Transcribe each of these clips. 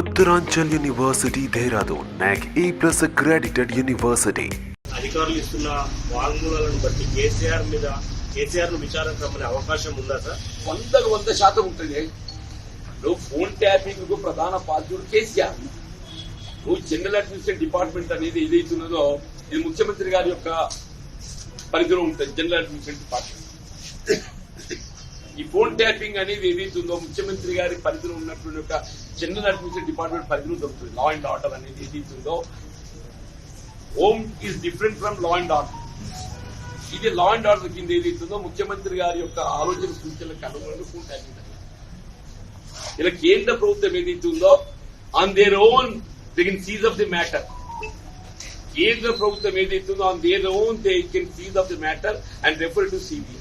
Uttaranchal University, Dehradun, NAC A plus accredited university. అధికారులు ఇస్తున్న వాంగ్మూలాలను బట్టి కేసీఆర్ మీద కేసీఆర్ను విచారణకు రమ్మనే అవకాశం ఉందా సార్? వందకు వంద శాతం ఉంటుంది నువ్వు ఫోన్ ట్యాపింగ్కు ప్రధాన బాధ్యుడు కేసీఆర్. నువ్వు జనరల్ అడ్మినిస్ట్రేషన్ డిపార్ట్మెంట్ అనేది ఏదైతున్నదో ఇది ముఖ్యమంత్రి గారి యొక్క పరిధిలో ఉంటుంది general administration department. Phone tapping అనేది ఏదైతుందో ముఖ్యమంత్రి గారి పరిధిలో ఉన్నటువంటి యొక్క జనరల్ అడ్మినిస్ట్రేషన్ డిపార్ట్మెంట్ పరిధిలో దొరుకుతుంది. లా అండ్ ఆర్డర్ అనేది ఏదైతుందో home is different from law and order ఇది లా అండ్ ఆర్డర్ కింద ఏదైతుందో ముఖ్యమంత్రి గారి యొక్క ఆలోచన సూచనలకు అనుగుణంగా ఫోన్ ట్యాపింగ్ ఇలా కేంద్ర ప్రభుత్వం ఏదైతుందో on their own they can seize of the matter కేంద్ర ప్రభుత్వం ఏదైతుందో on their own they can seize of the matter and refer to CBI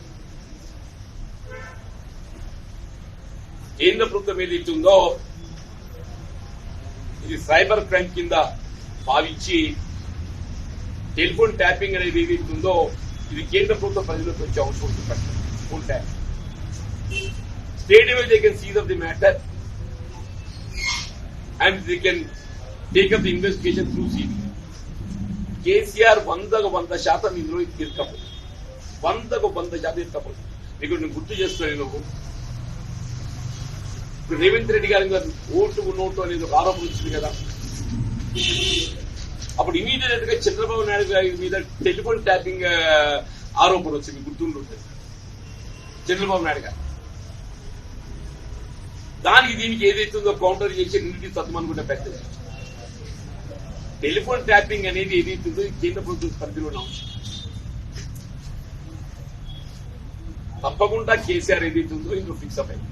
కేంద్ర ప్రభుత్వం ఏదైతే ఉందో ఇది సైబర్ క్రైమ్ కింద భావించి టెలిఫోన్ ట్యాపింగ్ అనేది ఏదైతే ఉందో ఇది కేంద్ర ప్రభుత్వ పరిధిలోకి వచ్చే అవసరం phone tap. State away they can seize of the matter and they can take up the investigation through CBI. KCR వందకు వంద శాతం ఇందులో ఇరకపోతుంది వందకు వంద శాతం ఇరకపోతుంది నీకు నేను గుర్తు చేస్తున్నాను నువ్వు ఇప్పుడు రేవంత్ రెడ్డి గారి మీద ఓటు నోటు అనేది ఒక ఆరోపణ వచ్చింది కదా. అప్పుడు ఇమీడియట్గా చంద్రబాబు నాయుడు గారి మీద టెలిఫోన్ ట్యాపింగ్ ఆరోపణ వచ్చింది. గుర్తుంటుంది చంద్రబాబు నాయుడు గారు. దానికి దీనికి ఏదైతుందో కౌంటర్ చేసి నిండి తత్వమనుకుంటే పెద్దది టెలిఫోన్ ట్యాపింగ్ అనేది ఏదైతుందో కేంద్ర ప్రభుత్వం పరిధిలో ఉన్న అంశం తప్పకుండా కేసీఆర్ ఏదైతుందో ఇందులో ఫిక్స్ అప్ అయింది.